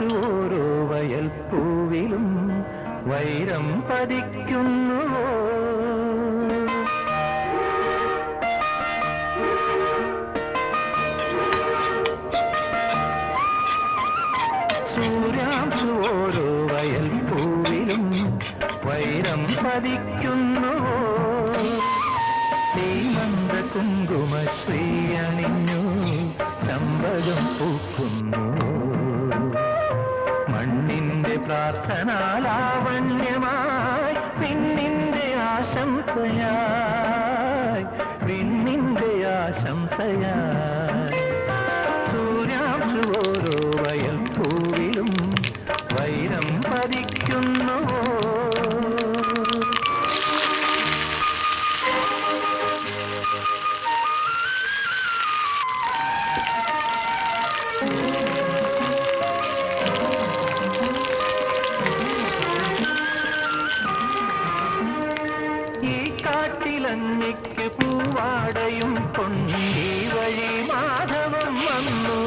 തൃശൂരോ വയൽ പൂവിലും വൈരം പതിക്കുന്നു. സൂര്യാംശു ഓരോ വയൽ പൂവിലും വൈരം പതിക്കുന്നു. ശ്രീമന്ത കുങ്കുമ ശ്രീ അണിഞ്ഞു ചമ്പകം പൂക്കുന്നു. പ്രാർത്ഥനാലാവണ്യമായി പിന്നിന്റെ ആശംസയായി പിന്നിന്റെ ആശംസയായി. പൂവാടയും കൊണ്ടീ വഴി മാധവം വന്നു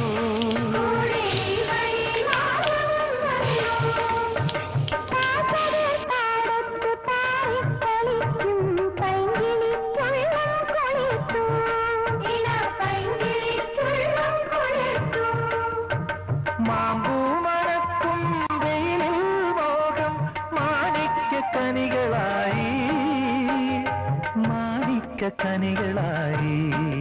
മാമ്പൂ മണക്കും വെയിലിൽ മോഹം മാണിക്യ കനികളായി பச்சை கனிகளாயே